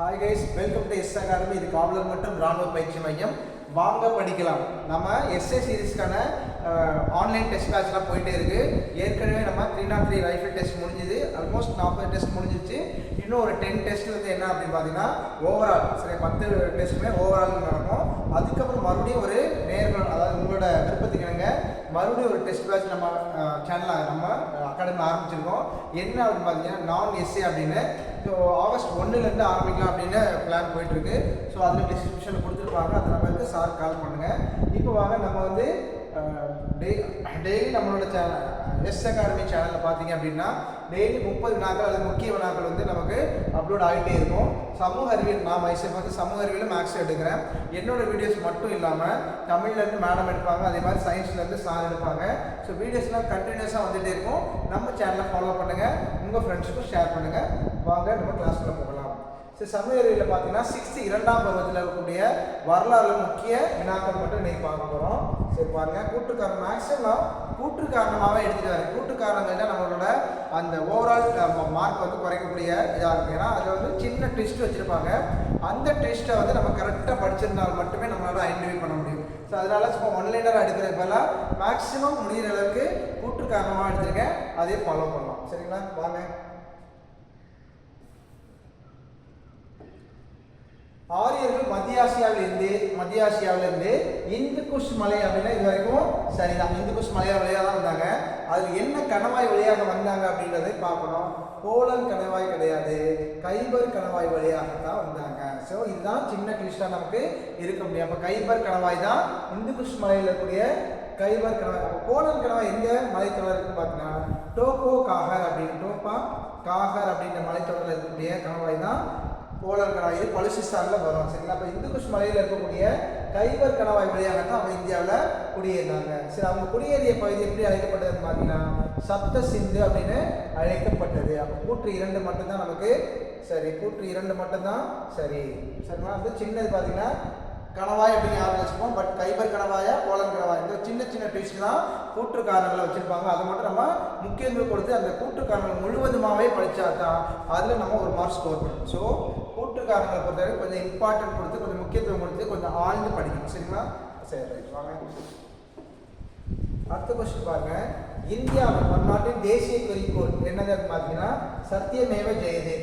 Hi guys welcome to S academy இது காவலர் மற்றும் ராணுவ பயிற்சி மையம். வாங்க படிக்கலாம். நம்ம எஸ்ஏ சீரீஸ்க்கான ஆன்லைன் டெஸ்ட் பேட்ச்லாம் போயிட்டே இருக்கு. ஏற்கனவே நம்ம three naught three rifle test முடிஞ்சுது. ஆல்மோஸ்ட் நாற்பது டெஸ்ட் முடிஞ்சிச்சு இன்னும் ஒரு டென் டெஸ்ட் வந்து என்ன அப்படின்னு பார்த்தீங்கன்னா ஓவரால் சரி பத்து டெஸ்ட்டுமே ஓவரால் நடக்கும். அதுக்கப்புறம் மறுபடியும் ஒரு நேர்கள் அதாவது உங்களோட விருப்பத்துக்கு என்னங்க மறுபடியும் ஒரு டெஸ்ட் பேட்ச் நம்ம சேனல் நம்ம அகாடமி ஆரம்பிச்சிருக்கோம். என்ன அப்படின்னு பார்த்தீங்கன்னா நான் எஸ்ஏ அப்படின்னு ஸோ ஆகஸ்ட் ஒன்றுலேருந்து ஆரம்பிக்கலாம் அப்படின்னு பிளான் போயிட்டுருக்கு. ஸோ அதில் டிஸ்கிரிப்ஷனில் கொடுத்துருப்பாங்க. அதை வந்து சார் கால் பண்ணுங்கள் இப்போ வாங்க நம்ம வந்து டே டெய்லி நம்மளோட சேனல் எஸ் அகாடமி சேனலில் பார்த்தீங்க அப்படின்னா டெய்லி முப்பது நாட்கள் அல்லது முக்கிய வினாக்கள் வந்து நமக்கு அப்லோட் ஆகிட்டே இருக்கும். சமூக அறிவியல் நான் மைசூர் வந்து சமூக அறிவியல் மேக்ஸ் எடுக்கிறேன். என்னோட வீடியோஸ் மட்டும் இல்லாமல் தமிழ்லேருந்து மேடம் எடுப்பாங்க அதே மாதிரி சயின்ஸ்லேருந்து சார் எடுப்பாங்க. ஸோ வீடியோஸ்லாம் கண்டினியூஸாக வந்துகிட்டே இருக்கும். நம்ம சேனலை ஃபாலோ பண்ணுங்கள் உங்கள் ஃப்ரெண்ட்ஸுக்கும் ஷேர் பண்ணுங்கள் வாங்க நம்ம கிளாஸ்க்குள்ளே போகலாம். ஸோ சமூக அறிவியலில் பார்த்தீங்கன்னா சிக்ஸ்த்து இரண்டாம் பருவத்தில் இருக்கக்கூடிய வரலாறு முக்கிய வினாக்கள் மட்டும் இன்றைக்கி பார்க்க போகிறோம் சரி பாருங்க கூட்டு காரணம் மேக்ஸிமம் கூட்டு காரணமாகவே எடுத்துட்டு கூட்டு காரணங்கள் நம்மளோட அந்த ஓவரால் மார்க் வந்து குறைக்கக்கூடிய இதாக இருக்கும் ஏன்னா அதில் வந்து சின்ன டெஸ்ட் வச்சுருப்பாங்க. அந்த டெஸ்ட்டை வந்து நம்ம கரெக்டாக படிச்சிருந்தால் மட்டுமே நம்மளால் ஐடென்டிஃபை பண்ண முடியும். ஸோ அதனால சும்மா ஒன்லைனர் எடுக்கிறது பதிலாக மேக்ஸிமம் முடிகிற அளவுக்கு கூட்டு காரணமாக எடுத்திருக்கேன் அதே ஃபாலோ பண்ணலாம். சரிங்களா? வாங்க. ஆரியர்கள் மத்திய ஆசியாவிலிருந்து மத்திய ஆசியாவிலிருந்து இந்து குஷ் மலை அப்படின்னா இது வரைக்கும் சரிதான். இந்து குஷ் மலையா வழியாக தான் வந்தாங்க. அதில் என்ன கணவாய் வழியாக வந்தாங்க அப்படின்றதை பார்க்கணும். போலன் கணவாய் கிடையாது. கைபர் கணவாய் வழியாக தான் வந்தாங்க. ஸோ இதுதான் சின்ன கிளிஸ்டாக நமக்கு இருக்க முடியும். அப்போ கைபர் கணவாய் தான் இந்து குஷ் மலையில் இருக்கக்கூடிய கைபர் கணவாய். அப்போ போலன் கணவாய் எங்கே மலைத்தொடர் இருக்குன்னு பார்த்தீங்கன்னா டோகோ காகர் அப்படின்னு டோப்பா காகர் அப்படின்ற மலைத்தொடரில் இருக்கக்கூடிய கணவாய் தான் போலர் கணவாய் இது பலுசிஸ்தானில் வரும். சரிங்களா அப்போ இந்துகுஷ் மலையில் இருக்கக்கூடிய கைபர் கணவாய் வழியாக தான் அவங்க இந்தியாவில் குடியேறினாங்க. சரி அவங்க குடியேறிய பகுதி எப்படி அழைக்கப்பட்டதுன்னு பார்த்தீங்கன்னா சப்த சிந்து அப்படின்னு அழைக்கப்பட்டது. அப்போ கூற்று இரண்டு மட்டும்தான் நமக்கு சரி. கூற்று இரண்டு மட்டும்தான் சரி. சரிங்களா? வந்து சின்னது பார்த்தீங்கன்னா கணவாய் அப்படின்னு யாரும் வச்சுப்போம். பட் கைபர் கணவாயா போலன் கணவாய்? இந்த சின்ன சின்ன பீஸ்லாம் தான் வச்சுருப்பாங்க. அதை மட்டும் நம்ம முக்கியத்துவம் கொடுத்து அந்த கூற்று முழுவதுமாகவே படித்தா தான் அதில் நம்ம ஒரு மார்க் ஸ்கோர் பண்ணணும் ஸோ கூட்டுக்காரங்களை பொறுத்தவரை கொஞ்சம் இம்பார்ட்டன்ட் கொடுத்து கொஞ்சம் முக்கியத்துவம் கொடுத்து கொஞ்சம் ஆழ்ந்து படிக்கணும். சரிங்களா? சரி ரைட் வாங்க. அடுத்த கொஸ்டின் பாருங்க. இந்தியாவின் நம் நாட்டின் தேசிய குறிக்கோள் என்னது பார்த்தீங்கன்னா சத்தியமேவ ஜெயதே.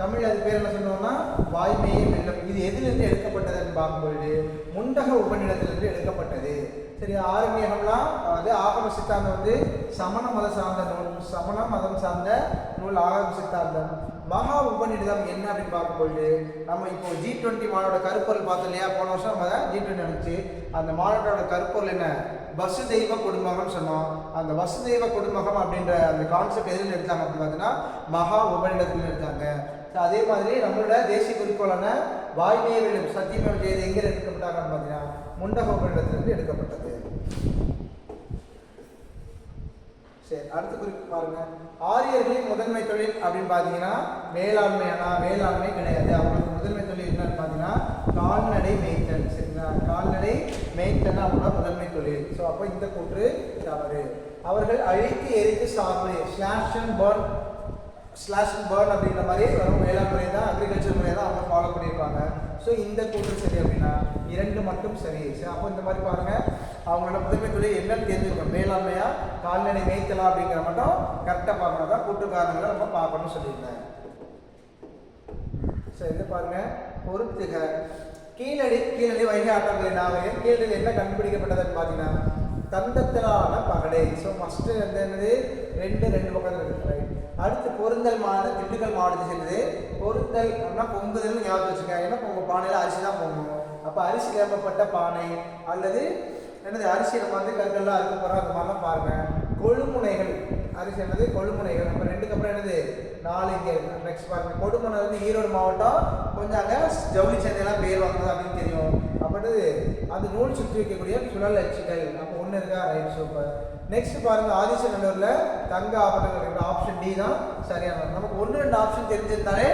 தமிழ் அது பேர் என்ன சொன்னோம்னா வாய்மையே வெல்லம். இது எதிலிருந்து எடுக்கப்பட்டதுன்னு பார்க்கும்பொழுது முண்டக உபநிடத்திலிருந்து எடுக்கப்பட்டது. சரி ஆரண்யகம்லாம் அது ஆகம சித்தாந்தம் வந்து சமண மத சார்ந்த நூல் சமண மதம் சார்ந்த நூல் ஆகம சித்தாந்தம். மகா உபநிடதம் என்ன அப்படின்னு பார்க்கும்பொழுது நம்ம இப்போ ஜி டுவெண்ட்டி மாநாட கருப்பொருள் பார்த்தோம் இல்லையா? போன வருஷம் நம்ம ஜி டுவெண்ட்டி நடந்துச்சு. அந்த மாநாட்டோட கருப்பொருள் என்ன? வசுதெய்வ குடும்பம்னு சொன்னோம். அந்த வசுதெய்வ குடும்பம் அப்படின்ற அந்த கான்செப்ட் எதில் எடுத்தாங்க அப்படின்னு பார்த்தீங்கன்னா மகா உபநிடத்தில் எடுத்தாங்க. ஸோ அதே மாதிரி நம்மளோட தேசிய குறிக்கோளான வாய்மையை சத்தியமே ஜெயது எங்கே எடுக்கப்பட்டாங்கன்னு பார்த்தீங்கன்னா முண்டக உபநிடத்திலிருந்து எடுக்கப்பட்டது. சரி அடுத்த குறிப்பு பாருங்க. ஆரியர்களின் முதன்மை தொழில் அப்படின்னு பார்த்தீங்கன்னா வேளாண்மையானா வேளாண்மை கிடையாது. அவங்களுக்கு முதன்மை தொழில் என்னன்னு பார்த்தீங்கன்னா கால்நடை மேய்த்தல் சரிங்களா? கால்நடை மேய்த்தல் அவங்களோட முதன்மை தொழில். ஸோ அப்போ இந்த கூற்று தவறு. அவர்கள் அழித்து எரித்து சாப்பிடு ஸ்லாஷ் அண்ட் ஸ்லாஷன் ஸ்லாஷ் அண்ட் அப்படின்ற மாதிரி வரும். வேளாண் முறை தான் அக்ரிகல்ச்சர் முறையை தான் அவங்க ஃபாலோ பண்ணியிருப்பாங்க. ஸோ இந்த கூற்று சரி அப்படின்னா இரண்டு மட்டும் சரி. சரி அப்போ இந்த மாதிரி பாருங்க. அவங்களோட முதன்மை தொழில் என்னன்னு தெரிஞ்சுக்கணும். வேளாண்மையா கால்நடை மேய்க்கலாம் அப்படிங்கிற மட்டும் கரெக்டாக பார்க்கணும் தான் கூட்டு காரணங்களை நம்ம பார்க்கணும்னு சொல்லியிருந்தேன். ஸோ இது பாருங்க. பொறுத்துக. கீழடி கீழடி வைகை ஆட்டங்களின் நாகரிகம் கீழடி என்ன கண்டுபிடிக்கப்பட்டதுன்னு பார்த்தீங்கன்னா தந்தத்திலான பகடை. ஸோ ஃபஸ்ட்டு வந்து என்னது? ரெண்டு ரெண்டு பக்கம் இருக்கிறேன் ரைட் அடுத்து பொருந்தல் மாநில திண்டுக்கல் மாவட்டத்தை சேர்ந்தது பொருந்தல் அப்படின்னா பொங்குதல் ஞாபகம் வச்சுக்கோங்க. ஏன்னா உங்கள் பானையில் அரிசி தான் பொங்கணும். அப்போ அரிசி கிளம்பப்பட்ட பானை அல்லது என்னது அரிசி நம்ம வந்து கற்கள்லாம் அறுக்க போகிறோம் அந்த மாதிரிலாம் பாருங்கள் கொழுமுனைகள். அரிசி என்னது? கொழுமுனைகள். அப்போ ரெண்டுக்கு அப்புறம் என்னது? நாலு இங்கே நெக்ஸ்ட் பாருங்க. கொடுமுனை வந்து ஈரோடு மாவட்டம். கொஞ்சம் அங்கே ஜவுளி சந்தையெல்லாம் பேர் வாங்குது அப்படின்னு தெரியும். அப்படின்றது அந்த நூல் சுற்றி வைக்கக்கூடிய சுழல் அச்சுகள். அப்போ ஒன்று இருக்கா? ரைட் சூப்பர் நெக்ஸ்ட் பாருங்க ஆதிசநல்லூரில் தங்க ஆபரணங்கள் இருக்கிற ஆப்ஷன் டி தான் சரியான நமக்கு ஒன்று ரெண்டு ஆப்ஷன் தெரிஞ்சிருந்தாலே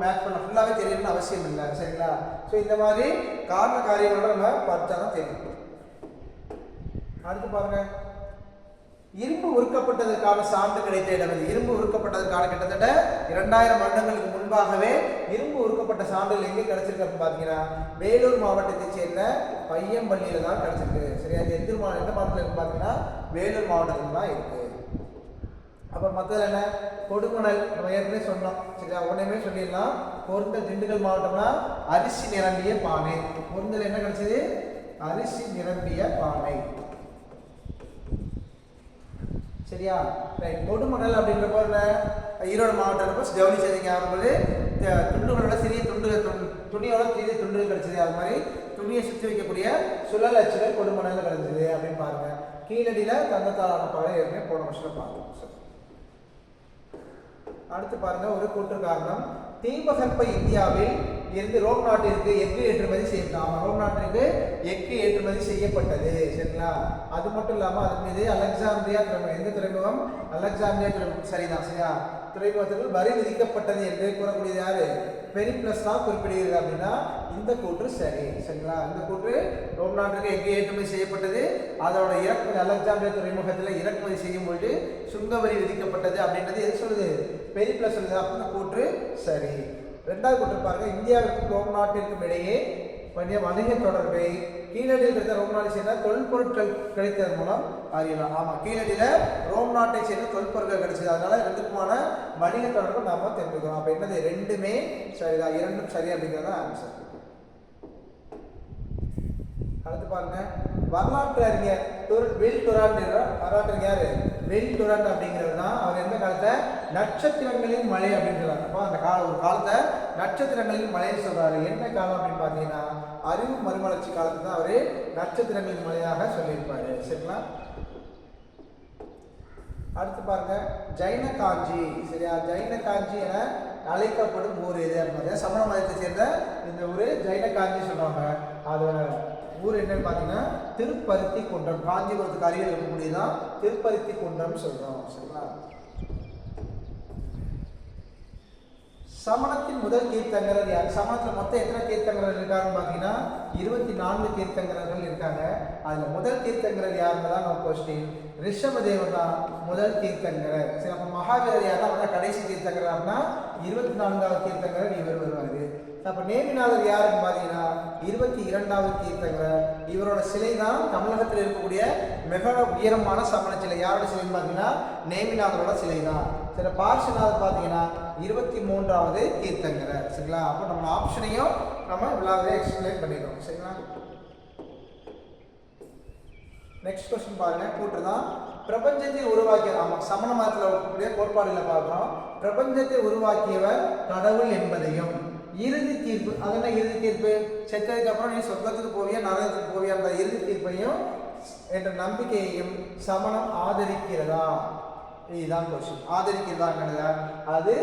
மேட்ச் பண்ண ஃபுல்லாகவே தெரியணும்னு அவசியம் இல்லை சரிங்களா? ஸோ இந்த மாதிரி காரண காரியங்களோட நம்ம பார்த்தா தான் தெரியும். அடுத்து பாருங்க இரும்பு உருக்கப்பட்டதற்கான சான்று கிடைத்த இடம். இது இரும்பு உருக்கப்பட்டதற்கான கிட்டத்தட்ட இரண்டாயிரம் வருடங்களுக்கு முன்பாகவே இரும்பு உருக்கப்பட்ட சான்றுகள் எங்கே கிடைச்சிருக்கு பார்த்தீங்கன்னா வேலூர் மாவட்டத்தை சேர்ந்த பையம்பள்ளியில தான் கிடைச்சிருக்கு. சரியா? எந்த மா எந்த மாவட்டத்தில் பார்த்தீங்கன்னா வேலூர் மாவட்டத்தில் தான் இருக்கு. அப்புறம் மற்றது என்ன? கொடுமணல் நம்ம ஏற்கனவே சொன்னோம். சரியா? உடனே சொல்லிடலாம். பொருந்தல் திண்டுக்கல் மாவட்டம்னா அரிசி நிரம்பிய பானை. பொருந்தல் என்ன கிடைச்சது? அரிசி நிரம்பிய பானை. சரியா? ரைட் கொடுமணல் அப்படின்ற போல ஈரோடு மாவட்டம் ஜவுளி செய்திங்க ஆகும்போது துண்டுகளோட சிறிய துண்டுகள் துணியோட சிறிய துண்டுகள் கிடைச்சது. அது மாதிரி துணியை சுற்றி வைக்கக்கூடிய சுழல் அச்சுகள் கொடுமடல் கிடைச்சது அப்படின்னு பாருங்க. கீழடியில் தங்கத்தாளான பாறை ஏற்கனவே போன வருஷம் பார்த்தோம். அடுத்து பாருங்க ஒரு கூற்று காரணம். தீபகற்ப இந்தியாவில் இருந்து ரோம் நாட்டிற்கு எஃகு ஏற்றுமதி செய்யலாம் ரோம் நாட்டிற்கு எஃகு ஏற்றுமதி செய்யப்பட்டது. சரிங்களா? அது மட்டும் இல்லாமல் அதன் மீது அலெக்சாந்திரியா துறைமுகம் எந்த துறைமுகம்? அலெக்சாந்திரியா துறைமுகம். சரிதான் சரியா? துறைமுகத்திற்கு வரி விதிக்கப்பட்டது என்று கூறக்கூடியது யாரு? பெரிப்ளஸ் தான் குறிப்பிடுகிறது அப்படின்னா இந்த கூற்று சரி. சரிங்களா? இந்த கூற்று ரோம் நாட்டுக்கு எங்கே ஏற்றுமதி செய்யப்பட்டது. அதோட இறக்குமதி அலெக்சாந்திரியா துறைமுகத்தில் இறக்குமதி செய்யும் பொழுது சுங்க வரி விதிக்கப்பட்டது அப்படின்றது எது சொல்லுது? பெரிப்ளஸ் சொல்லுது. அப்படின்னு கூற்று சரி. ரெண்டாவது கொண்டிருப்பாங்க இந்தியாவிற்கும் ரோம் நாட்டிற்கும் இடையே பண்ணிய வணிக தொடர்பை கீழடியில் இருந்த ரோம் நாட்டை சேர்ந்த தொல்பொருட்கள் கிடைத்ததன் மூலம் அறியலாம். ஆமாம் கீழடியில் ரோம் நாட்டை சேர்ந்த தொல்பொருட்கள் கிடைச்சது. அதனால ரெண்டுக்குமான வணிக தொடர்பு நாம தெரிஞ்சுக்கிறோம் அப்போ என்னது? ரெண்டுமே சரிதான். இரண்டும் சரி அப்படிங்கிறது ஆன்சர் அடுத்து பாருங்க. வரலாற்று அறிஞர் வில் டுராண்ட் வரலாற்று அறிஞர் யாரு? வில் டுராண்ட் அப்படிங்கிறது தான் அவர் எந்த காலத்தை? நட்சத்திரங்களின் மழை அப்படின்னு சொல்கிறாங்க அப்போ அந்த கால ஒரு காலத்தை நட்சத்திரங்களின் மலைன்னு சொல்கிறாரு என்ன காலம் அப்படின்னு பார்த்தீங்கன்னா அறிவு மறுமலர்ச்சி காலத்தில் தான் அவர் நட்சத்திரங்களின் மழையாக சொல்லியிருப்பார். சரிங்களா? அடுத்து பாருங்க ஜைன காஞ்சி சரியா? ஜைன காஞ்சி என அழைக்கப்படும் ஊர் எது அப்படின்னு சமண மதத்தை சேர்ந்த இந்த ஊர் ஜைன காஞ்சி சொல்லுவாங்க. அது ஊர் என்னன்னு பார்த்தீங்கன்னா திருப்பருத்தி குன்றம் காஞ்சிபுரத்துக்கு அருகில் இருக்கக்கூடியதான் திருப்பருத்தி குன்றம் சொல்றோம் சரிங்களா? சமணத்தின் முதல் தீர்த்தங்கரர் யார்? சமணத்தில் மொத்தம் எத்தனை தீர்த்தங்கரர் இருக்காங்கன்னு பார்த்தீங்கன்னா இருபத்தி நான்கு தீர்த்தங்கரர்கள் இருக்காங்க. அதில் முதல் தீர்த்தங்கரர் யாருன்னு தான் நம்ம கொஸ்டின் ரிஷபதேவன் தான் முதல் தீர்த்தங்கரர். சரி நம்ம மகாவீரர் யார் தான் கடைசி தீர்த்தங்கரர் அப்படின்னா இருபத்தி நான்காவது தீர்த்தங்கரர் இவர் வருவார். அப்போ நேமிநாதர் யாருன்னு பார்த்தீங்கன்னா இருபத்தி இரண்டாவது தீர்த்தங்கரர் இவரோட சிலை தான் தமிழகத்தில் இருக்கக்கூடிய மிக உயரமான சமண சிலை. யாரோட சிலைன்னு பார்த்தீங்கன்னா நேமிநாதரோட சிலை தான் சரி பார்ஷநாதர் பார்த்தீங்கன்னா இருபத்தி மூன்றாவது தீர்த்தங்கரர் சரிங்களா? அப்போ நம்ம ஆப்ஷனையும் நம்ம விழாவே எக்ஸ்பிளைன் பண்ணிடுறோம். சரிங்களா? நெக்ஸ்ட் கொஸ்டின் பாருங்க. கூற்று தான் பிரபஞ்சத்தை உருவாக்கிய ஆமாம் சமண மதத்தில் இருக்கக்கூடிய கோட்பாடுகளை பார்க்குறோம். பிரபஞ்சத்தை உருவாக்கியவர் கடவுள் என்பதையும் இறுதி தீர்ப்பு. அது என்ன இறுதி தீர்ப்பு? செத்ததுக்கு அப்புறம் நீ சொர்க்கத்துக்கு போவியா நரகத்துக்கு போவியா அந்த இறுதி தீர்ப்பையும் என்ற நம்பிக்கையையும் சமணம் ஆதரிக்கிறதா? இதுதான் கொஸ்டின் ஆதரிக்கிறதாங்கிறத அது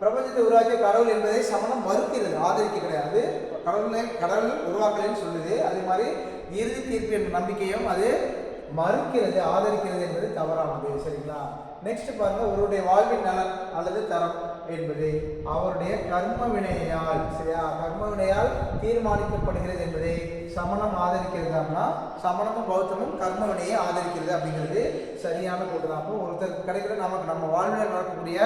பிரபஞ்சத்தை உருவாக்கிய கடவுள் என்பதை சமணம் மறுக்கிறது. ஆதரிக்க கிடையாது. கடவுளை கடவுள் உருவாக்கலைன்னு சொல்லுது. அதே மாதிரி இறுதி தீர்ப்பு என்ற நம்பிக்கையும் அது மறுக்கிறது ஆதரிக்கிறது என்பது தவறானது. சரிங்களா? நெக்ஸ்ட் பாருங்க ஒருவருடைய வாழ்வின் நலன் அல்லது தரம். என்பது அவருடைய கர்ம வினையால் சரியா? கர்ம வினையால் தீர்மானிக்கப்படுகிறது என்பதை சமணம் ஆதரிக்கிறது அப்படின்னா சமணமும் பௌத்தமும் கர்ம வினையை ஆதரிக்கிறது அப்படிங்கிறது சரியான கூட்டு தான். அப்போ ஒருத்தர் கிடைக்கிற நமக்கு நம்ம வாழ்வில் நடக்கக்கூடிய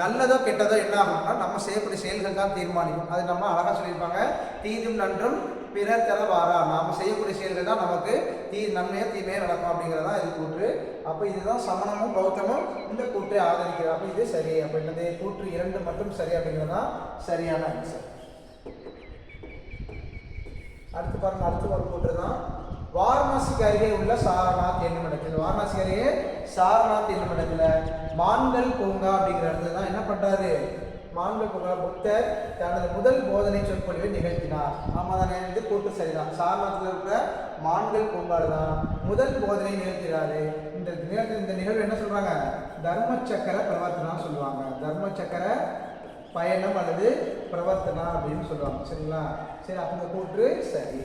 நல்லதோ கெட்டதோ என்ன ஆகும்னா நம்ம செய்யக்கூடிய செயல்கள் தான் தீர்மானிக்கும். அது நம்ம அழகாக சொல்லியிருப்பாங்க. தீதும் நன்றும் பிறர் தர வாரா செய்யக்கூடிய செயல்கள் தான் நமக்கு தீ நன்மையாக தீமையாக நடக்கும் அப்படிங்கிறது தான் இது கூற்று. அப்போ இதுதான் சமணமும் பௌத்தமும் இந்த கூற்றை ஆதரிக்கிறது அப்போ இது சரி. அப்போ என்னது? கூற்று இரண்டு மட்டும் சரி அப்படிங்கிறது தான் சரியான ஆன்சர் அடுத்து பாருங்க அடுத்து ஒரு கூற்று தான். வாரணாசிக்கு அருகே உள்ள சாரநாத் என்னும் இடத்தில். வாரணாசிக்கு அருகே சாரநாத் என்னும் இடத்துல. மான்கள் பூங்கா அப்படிங்கிற இடத்துல தான் என்ன பண்ணுறாரு மான்கள் பூங்கா புத்தர் தனது முதல் போதனை சொற்பொழிவை நிகழ்த்தினார். ஆமாம் தானே இது கூட்டு சரிதான். சாரநாத்தில் இருக்கிற மான்கள் பூங்காடு தான் முதல் போதனை நிகழ்த்தினாரு இந்த நிகழ்ச்சி இந்த நிகழ்வு என்ன சொல்கிறாங்க தர்ம சக்கர பிரவர்த்தனா சொல்லுவாங்க. தர்ம சக்கர பயணம் அல்லது பிரவர்த்தனா அப்படின்னு சொல்லுவாங்க. சரிங்களா? சரி அப்போ இந்த கூற்று சரி.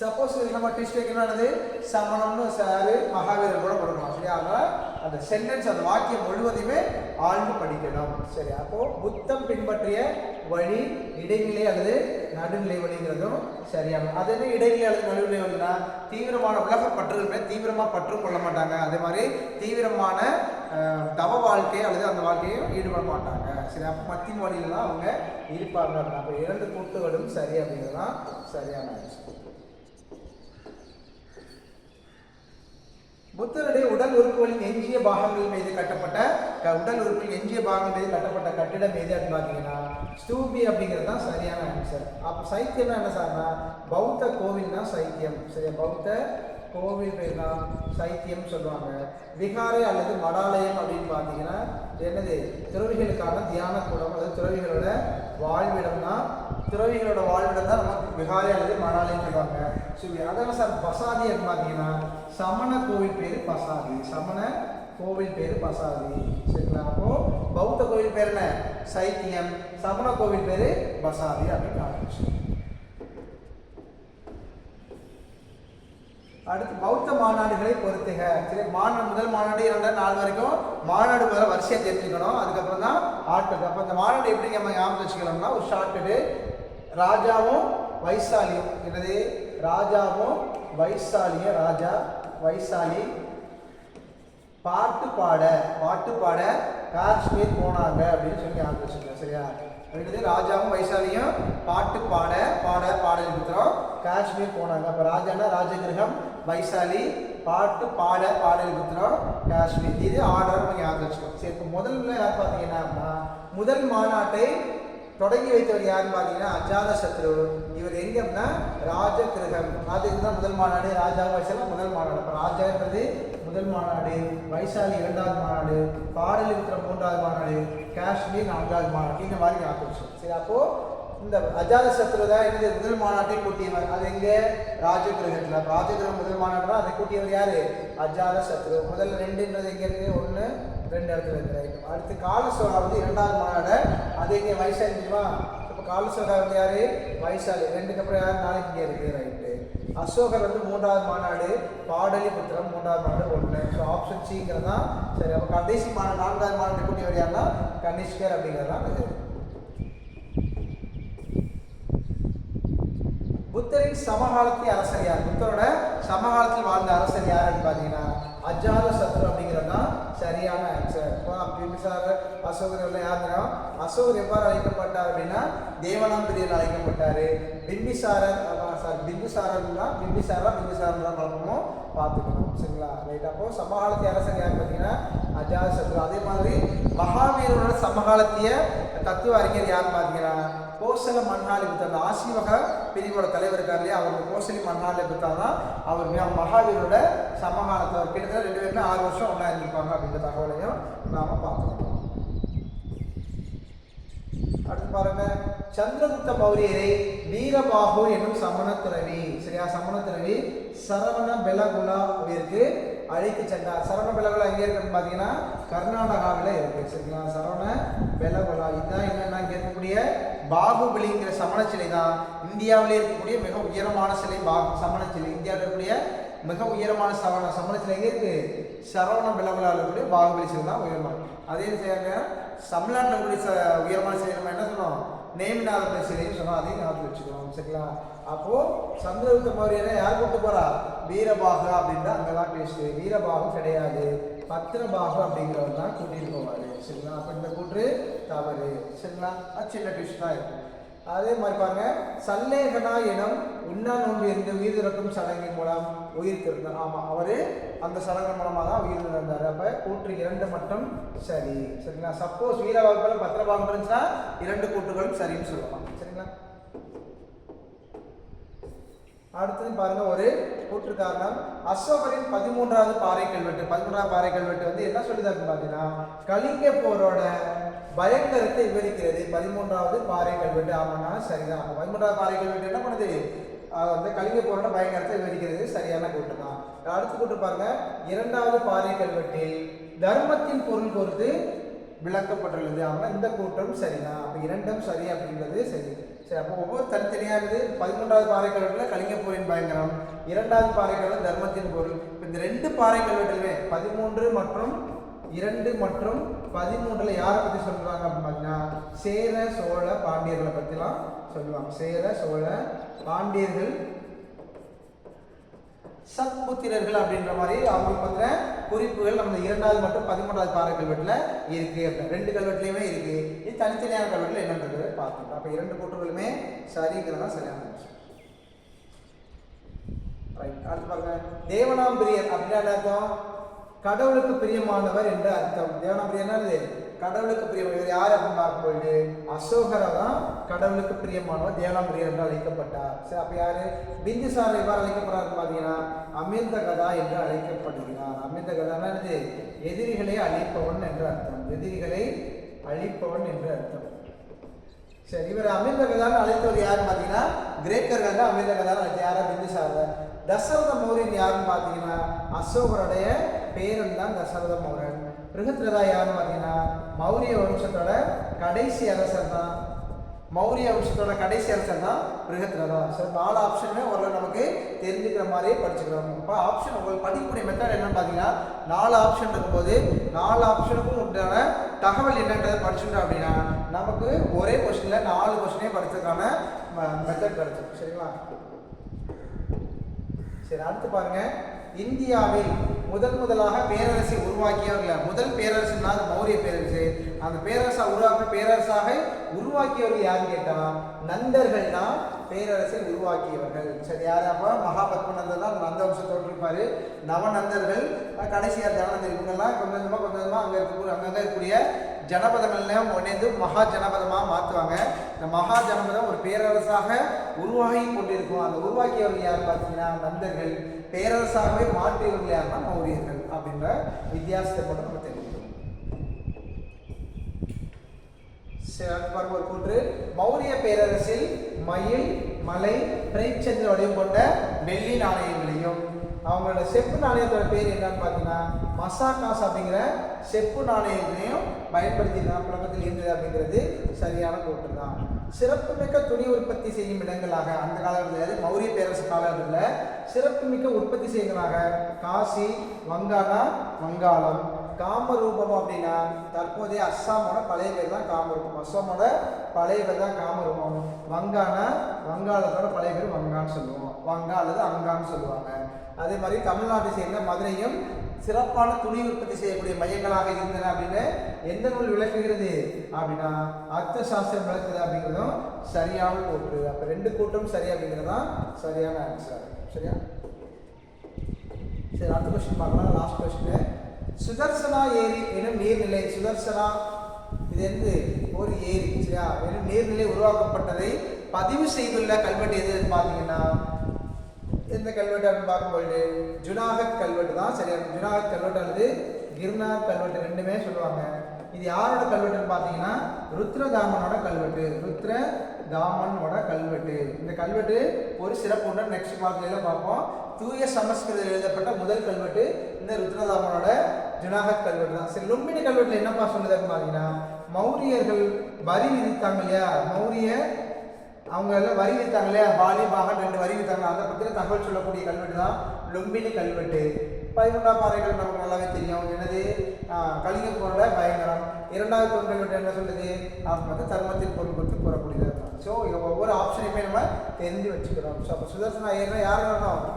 சப்போஸ் நம்ம டெஸ்ட் என்னது? சமணம்னு சாரு மகாவீரர் கூட கொடுக்கலாம் சரியா? அதனால அந்த சென்டென்ஸ் அந்த வாக்கியம் முழுவதையுமே ஆழ்ந்து படிக்கணும். சரி அப்போ புத்தம் பின்பற்றிய வழி இடைநிலை அல்லது நடுநிலை வழிங்கிறதும் சரியான அது என்ன இடைநிலை அல்லது நடுநிலை வழினா தீவிரமான உலக பற்றுகள் தீவிரமாக பற்றும் கொள்ள மாட்டாங்க. அதே மாதிரி தீவிரமான தவ வாழ்க்கை அல்லது அந்த வாழ்க்கையும் ஈடுபட மாட்டாங்க. சரி அப்போ மத்தின் வழியில தான் அவங்க இருப்பாங்க. அப்போ இரண்டு கூட்டுகளும் சரி அப்படிங்கிறது தான் சரியான புத்தருடைய உடல் உறுப்புகளின் எஞ்சிய பாகங்கள் மீது கட்டப்பட்ட க- உடல் உறுப்பின் எஞ்சிய பாகங்கள் மீது கட்டப்பட்ட கட்டிடம் எது அப்படின்னு பார்த்தீங்கன்னா ஸ்தூபி அப்படிங்கிறது தான் சரியான ஆன்சர் அப்போ சைத்தியம்னா என்ன சார்னா பௌத்த கோவில் தான் சைத்தியம். சரியா? பௌத்த கோவில் பேர் தான் சைத்தியம் சொல்லுவாங்க. விகாரை அல்லது மடாலயம் அப்படின்னு பார்த்தீங்கன்னா என்னது? துறவிகளுக்கான தியான கூடம் அல்லது துறவிகளோட வாழ்விடம் தான் துறவிகளோட வாழ்விடம் தான் நமக்கு விகாரை அல்லது மடாலயம் சொல்லுவாங்க. சரி அதான் சார் பசாதி அப்படின்னு பார்த்தீங்கன்னா சமண கோவில் பேர் பசாதி. சமண கோவில் பேர் பசாதி. சரிங்களா? அப்போ பௌத்த கோவில் பேர் என்ன? சைத்தியம். சமண கோவில் பேர் பசாதி அப்படின்னு ஆரம்பிச்சு அடுத்து பௌத்த மாநாடுகளை பொறுத்துக. சரி மாநாடு முதல் மாநாடு இரண்டாம் நாலு வரைக்கும் மாநாடு முதல்ல வரிசையாக தெரிஞ்சுக்கணும். அதுக்கப்புறம் தான் ஆட்கள். அப்போ இந்த மாநாடு எப்படி நம்ம ஞாபகம் வச்சுக்கலாம்னா ஒரு ஷார்ட்டு ராஜாவும் வைசாலியும். என்னது? ராஜாவும் வைசாலியும் ராஜா வைசாலி பாட்டு பாட பாட்டு பாட காஷ்மீர் போனாங்க அப்படின்னு சொல்லி ஞாபகம் வச்சுக்கோங்க சரியா? அடுத்தது ராஜாவும் வைசாலியும் பாட்டு பாட பாட பாடல் இருக்கிறோம் காஷ்மீர் போனாங்க. அப்போ ராஜானா ராஜகிரகம் வைசாலி பாட்டு பாட பாடல் இருக்கிறோம் காஷ்மீர். இது ஆர்டர் நம்ம ஞாபகம் வச்சுக்கோம் சரி இப்போ முதல்ல யார் பார்த்தீங்கன்னா முதல் மாநாட்டை தொடங்கி வைத்தவர் யாருன்னு பார்த்தீங்கன்னா அஜாத சத்ரு. இவர் எங்கன்னா அப்படின்னா ராஜகிரகம். ராஜகிரகம் தான் முதல் மாநாடு ராஜா வைசாலி முதல் மாநாடு. அப்போ ராஜாங்கிறது முதல் மாநாடு வைசாலி இரண்டாவது மாநாடு பாடலிபுத்திரம் மூன்றாவது மாநாடு காஷ்மீர் நான்காவது மாநாடு. இந்த மாதிரி ஆக்கிருச்சோம் சரி அப்போ இந்த அஜாத சத்ரு தான் என்னது முதல் மாநாட்டை கூட்டியவர். அது எங்க? ராஜகிரகத்தில். அப்போ ராஜகிரகம் முதல் மாநாடுனா அதை கூட்டியவர் யாரு? அஜாத சத்ரு. முதல்ல ரெண்டுன்றது எங்க இருக்கு? ஒன்று ரெண்டு இடத்துல இருக்கு ரைட் அடுத்து காலசோரா வந்து இரண்டாவது மாநாடு. அது இங்கே வைசாலி தெரியுமா? இப்போ காலசோரா வந்து யாரு? வைசாலி. ரெண்டுக்கு அப்புறம் யார்? நாளைக்கு இங்கே இருக்கிற ரைட்டு அசோகர் வந்து மூன்றாவது மாநாடு பாடலிபுத்திரம் மூன்றாவது மாநாடு ஒன்று ஸோ ஆப்ஷன் சிங்கிறது தான் சரி அப்போ கடைசி மாநாடு நான்காவது மாநாடு கூட்டியவர் யாருன்னா? கனிஷ்கர் அப்படிங்கிறது தான் இது புத்தரின் சமகாலத்திய அரசர் யார்? புத்தரோட சமகாலத்தில் வாழ்ந்த அரசர் யாருன்னு பார்த்தீங்கன்னா அஜாத சத்ரு அப்படிங்கிறது தான் சரியான ஆன்சர் இப்போ பிம்பிசார அசோகர் எல்லாம் யாருன்னா அசோகர் எவ்வாறு அழைக்கப்பட்டார் அப்படின்னா தேவனாம்பிரியர் அழைக்கப்பட்டார். பிம்பிசாரர் சாரி பிந்துசாரன் பிம்பிசாரா பிந்துசாரன் தான் குழப்பமோ பார்த்துக்கணும். சரிங்களா? ரைட் அப்போ சமகாலத்திய அரசர் யார் பார்த்தீங்கன்னா அஜாத சத்ரு. அதே மாதிரி மகாவீரோட சமகாலத்திய தத்துவ அறிஞர் யார் பார்த்தீங்கன்னா கோசல மன்னாலி புத்தா அந்த ஆசிவக பிரிவோட தலைவர் இருக்கார் இல்லையா? அவர் கோசலி மன்னாலி புத்தா தான் அவர் மகாவீரோட சமகாலத்தை கிட்டத்தட்ட ரெண்டு பேருமே ஆறு வருஷம் ஒன்றா இருந்திருப்பாங்க அப்படின்ற தகவலையும் நாம் பார்க்கலாம் அடுத்து பாருங்க. சந்திரகுப்த மௌரியரை வீரபாகு என்னும் சமண துறவி. சரியா? சமண துறவி சரவண இருக்கு. அழைத்து சென்றார். சரவண பெலகுலா எங்கே இருக்குன்னு பார்த்தீங்கன்னா கர்நாடகாவில் இருக்கு. சரிங்களா? சரவண பெலகுலா இதுதான் என்னென்னா இங்கே இருக்கக்கூடிய பாகுபலிங்கிற சமண சிலை தான் இந்தியாவிலே இருக்கக்கூடிய மிக உயரமான சிலை பா சமண சிலை இந்தியாவில் இருக்கக்கூடிய மிக உயரமான சவண சமண சிலை எங்கே இருக்கு? சரவண பெலகுலாவில் இருக்கக்கூடிய பாகுபலி சிலை தான் உயரமான அதே நேரம் தமிழ்நாட்டில் இருக்கக்கூடிய ச உயரமான சிலை நம்ம என்ன சொன்னோம் நேமினால சிலைன்னு சொன்னால் அதையும் ஞாபகம் வச்சுக்கணும். சரிங்களா? அப்போ சந்திரகுப்த மௌரியரை யார் கூட்டு போறா? வீரபாகு அப்படின்ற அங்கெல்லாம் பேசுது. வீரபாகு கிடையாது. பத்திரபாகு அப்படிங்கிறவங்க தான் கூட்டிட்டு போவாரு. சரிங்களா? அப்போ இந்த கூற்று தவறு. சரிங்களா? அது சின்ன டிஷ் தான் இருக்கும். அதே மாதிரி பாருங்க. சல்லேகனா எனும் உண்ணா நோன்பு இருந்து உயிர் சடங்கின் மூலம் உயிர் திருந்தார் ஆமா அவரு அந்த சடங்கு மூலமாக தான் உயிர் திறந்தார் அப்ப கூற்று இரண்டு மட்டும் சரி. சரிங்களா? சப்போஸ் வீரவாக்குல பத்திரபாகம் இருந்துச்சுன்னா இரண்டு கூற்றுகளும் சரின்னு சொல்லலாம் சரிங்களா அடுத்தது பாருங்க ஒரு கூற்று காரணம் அசோகரின் பதிமூன்றாவது பாறை கல்வெட்டு. பதிமூன்றாவது பாறை கல்வெட்டு வந்து என்ன சொல்லுது பார்த்தீங்கன்னா கலிங்க போரோட பயங்கரத்தை விவரிக்கிறது. பதிமூன்றாவது பாறை கல்வெட்டு. ஆமாண்ணா சரிதான். அப்ப பதிமூன்றாவது பாறை கல்வெட்டு என்ன பண்ணுது? அது வந்து கலிங்க போரோட பயங்கரத்தை விவரிக்கிறது சரியான கூட்டு தான் அடுத்து கூட்டு பாருங்க. இரண்டாவது பாறை கல்வெட்டில் தர்மத்தின் பொருள் பொறுத்து விளக்கப்பட்டுள்ளது. ஆனால் இந்த கூட்டம் சரிதான். அப்போ இரண்டும் சரி அப்படின்றது சரி. சரி அப்போ ஒவ்வொரு தனித்தனியாக இருக்குது. பதிமூன்றாவது பாறை கல்வெட்டில் கலிங்க போரின் பயங்கரம் இரண்டாவது பாறை கல்வெட்டு தர்மத்தின் பொருள். இப்போ இந்த ரெண்டு பாறை பதிமூன்று மற்றும் இரண்டு மற்றும் பதிமூன்றில் யாரை பற்றி சொல்கிறாங்க அப்படின்னு பார்த்தீங்கன்னா சேர சோழ பாண்டியர்களை பற்றிலாம் சொல்லுவாங்க. சேர சோழ பாண்டியர்கள் சத்புத்திரர்கள் அப்படின்ற மாதிரி அவங்களுக்கு பத்தின குறிப்புகள் நம்ம இரண்டாவது மற்றும் பதிமூன்றாவது பாறை கல்வெட்டில் இருக்கு அப்படி ரெண்டு கல்வெட்டுலையுமே இருக்கு. இது தனித்தனியான கல்வெட்டில் என்னன்றது பார்த்துக்கலாம். அப்போ இரண்டு கூற்றுகளுமே சரிங்கிறதா சரியான விஷயம் ரைட் அடுத்து பாருங்க. தேவனாம்பிரியர் அப்படின்னா அர்த்தம்? கடவுளுக்கு பிரியமானவர் என்று அர்த்தம். தேவனாம்பிரியர் என்னது? கடவுளுக்கு பிரியமானவர் இவர் யார் அப்படின்னு பார்க்கும்போது அசோகரை தான் கடவுளுக்கு பிரியமானவர் தேவனாம்பிரியர் என்று அழைக்கப்பட்டார். சரி அப்போ யார்? பிந்துசார் எவ்வாறு அழைக்கப்படுறாரு பார்த்தீங்கன்னா அமிர்த கதா என்று அழைக்கப்படுகிறார். அமிர்த கதானா என்னது? எதிரிகளை அழிப்பவன் என்று அர்த்தம். எதிரிகளை அழிப்பவன் என்று அர்த்தம். சரி இவர் அமிர்த கதான்னு அழைத்தவர் யாருன்னு பார்த்தீங்கன்னா கிரேக்கர்கள் தான் அமிர்த கதான்னு அழைத்த யாரா? பிந்துசார தசரத மௌரியன் யாருன்னு பார்த்தீங்கன்னா அசோகருடைய பேரன் தான் தசரத மௌரியன். பிருகத்ரதா யாருன்னு பார்த்தீங்கன்னா மௌரிய வம்சத்தோட கடைசி அரசர் தான். மௌரிய வம்சத்தோட கடைசி அரசர் தான் பிருகத்ரதா. ஸோ நாலு ஆப்ஷனுமே ஓரளவு நமக்கு தெரிஞ்சுக்கிற மாதிரியே படிச்சுக்கிறோம். இப்போ ஆப்ஷன் உங்களுக்கு படிக்கக்கூடிய மெத்தட் என்னன்னு பார்த்தீங்கன்னா நாலு ஆப்ஷன் இருக்கும்போது நாலு ஆப்ஷனுக்கும் உண்டான தகவல் என்னன்றதை படிச்சுட்டோம் அப்படின்னா நமக்கு ஒரே கொஸ்டினில் நாலு கொஸ்டினே படிச்சதுக்கான மெத்தட் கிடைச்சிடும் சரிங்களா? சரி அடுத்து பாருங்க. இந்தியாவில் முதல் முதலாக பேரரசை உருவாக்கியவர்கள் முதல் பேரரசுனா அது மௌரிய பேரரசு. அந்த பேரரசா உருவாக்க பேரரசாக உருவாக்கியவர்கள் யாருன்னு கேட்டா நந்தர்கள் தான் பேரரசை உருவாக்கியவர்கள். சரி யாராப்பா மகாபத்மநந்தர் தான் நந்த வம்சத்தோடு இருப்பாரு. நவநந்தர்கள் கடைசியாக கடைசியார் தவநந்தர் இவங்கெல்லாம் கொஞ்சம் கொஞ்சமாக கொஞ்சம் கொஞ்சமாக அங்கே இருக்கக்கூடிய அங்கங்கே இருக்கக்கூடிய ஜனபதங்கள்லாம் இணைந்து மகா ஜனபதமாக மாற்றுவாங்க இந்த மகா ஜனபதம் ஒரு பேரரசாக உருவாகி கொண்டிருக்கும். அந்த உருவாக்கியவர்கள் யார் பார்த்தீங்கன்னா நந்தர்கள். பேரரசாகவே மாற்றியவர்கள் யாருன்னா மௌரியர்கள் அப்படின்ற வித்தியாசத்தை மட்டும் நம்ம தெரிஞ்சுக்கணும். பாருங்க ஒரு கூற்று. மௌரிய பேரரசில் மயில் மலை பிரைச்சந்திர வடிவம் கொண்ட வெள்ளி நாணயங்களையும் அவங்களோட செப்பு நாணயத்தோட பேர் என்னன்னு பார்த்தீங்கன்னா மசாகாஸ் அப்படிங்கிற செப்பு நாணயங்களையும் தான் புழக்கத்தில் இருந்தது அப்படிங்கிறது சரியான கூற்று தான். சிறப்புமிக்க துணி உற்பத்தி செய்யும் இடங்களாக அந்த காலகட்டத்தில் அதாவது மௌரிய பேரரசு காலகட்டத்தில் சிறப்புமிக்க உற்பத்தி செய்யறாங்க காசி வங்காளா வங்காளம் காமரூபம் அப்படின்னா தற்போதைய அஸ்ஸாமோட பழைய பேர் தான் காமரூபம். அஸ்ஸாமோட பழைய பேர் தான் காமரூபம். வங்கானா வங்காளத்தோட பழைய பேர் வங்கான்னு சொல்லுவோம். வங்கா அல்லது அங்கான்னு சொல்லுவாங்க. அதே மாதிரி தமிழ்நாட்டை சேர்ந்த மதுரையும் சிறப்பான துணி உற்பத்தி செய்யக்கூடிய மையங்களாக இருந்தன அப்படின்னு எந்த நூல் விளக்குகிறது? அப்படின்னா அர்த்த சாஸ்திரம் விளக்குது அப்படிங்கிறதும் சரியான கூற்று அப்ப ரெண்டு கூட்டம் சரி அப்படிங்கிறது தான் சரியான ஆன்சர் சரியா? சரி அடுத்த கொஸ்டின் பார்க்கலாம். லாஸ்ட் கொஸ்டின் சுதர்சனா ஏரி எனும் நீர்நிலை சுதர்சனா இது வந்து ஒரு ஏரி சரியா? எனும் நீர்நிலை உருவாக்கப்பட்டதை பதிவு செய்துள்ள கல்வெட்டு எதுன்னு பார்த்தீங்கன்னா எந்த கல்வெட்டு அப்படின்னு பார்க்கும்பொழுது ஜுனாகத் கல்வெட்டு தான் சரியா ஜுனாகத் கல்வெட்டு அல்லது கிர்னார் கல்வெட்டு ரெண்டுமே சொல்லுவாங்க. இது யாரோட கல்வெட்டுன்னு பார்த்தீங்கன்னா ருத்ரதாமனோட கல்வெட்டு. ருத்ர தாமனோட கல்வெட்டு. இந்த கல்வெட்டு ஒரு சிறப்பு உண்டு நெக்ஸ்ட் பார்க்கலாம் பார்ப்போம். தூய சமஸ்கிருதத்தில் எழுதப்பட்ட முதல் கல்வெட்டு இந்த ருத்ரதாமனோட ஜுனாகத் கல்வெட்டு தான். சரி லும்பினி கல்வெட்டில் என்னப்பா சொன்னதுன்னு அப்படின்னு பார்த்தீங்கன்னா மௌரியர்கள் வரி விதித்தாங்க இல்லையா? மௌரிய அவங்க எல்லாம் வரி வைத்தாங்களே பாலி பாகன் ரெண்டு வரி வித்தாங்க. அதை பற்றின தகவல் சொல்லக்கூடிய கல்வெட்டு தான் லும்பினி கல்வெட்டு. பதினொன்றாம் பாறைகள் நமக்கு நல்லாவே தெரியும். என்னது? கலிங்க போரோட பயங்கரம். இரண்டாவது பொருள் கல்வெட்டு என்ன சொல்லுது? அவங்க வந்து தர்மத்தில் பொருள் கொடுத்து கூறக்கூடியது ஸோ ஒவ்வொரு ஆப்ஷனையுமே நம்ம தெரிஞ்சு வச்சுக்கிறோம். ஸோ அப்போ சுதர்சன ஏன்னா யார் வேணாலும்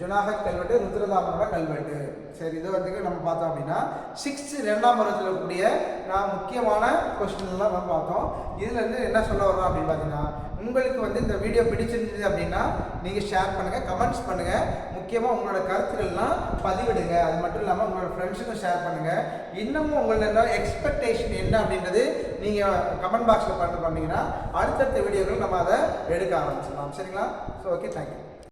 ஜுனாகத் கல்வெட்டு ருத்ரதாமனோட கல்வெட்டு. சரி இது வந்து நம்ம பார்த்தோம் அப்படின்னா சிக்ஸ்த் ரெண்டாம் பருவத்தில் இருக்கக்கூடிய நான் முக்கியமான கொஸ்டின்லாம் நம்ம பார்த்தோம். இதுலேருந்து என்ன சொல்ல வரோம் அப்படின்னு பார்த்தீங்கன்னா உங்களுக்கு வந்து இந்த வீடியோ பிடிச்சிருந்தது அப்படின்னா நீங்கள் ஷேர் பண்ணுங்கள் கமெண்ட்ஸ் பண்ணுங்கள் முக்கியமாக உங்களோட கருத்துக்கள்லாம் பதிவிடுங்க. அது மட்டும் இல்லாமல் உங்களோட ஃப்ரெண்ட்ஸுக்கும் ஷேர் பண்ணுங்கள் இன்னமும் உங்களோட எக்ஸ்பெக்டேஷன் என்ன அப்படின்றது நீங்கள் கமெண்ட் பாக்ஸில் பண்ணிட்டு பண்ணீங்கன்னா அடுத்தடுத்த வீடியோக்கள் நம்ம அதை எடுக்க ஆரம்பிச்சிடலாம். சரிங்களா? So okay thank you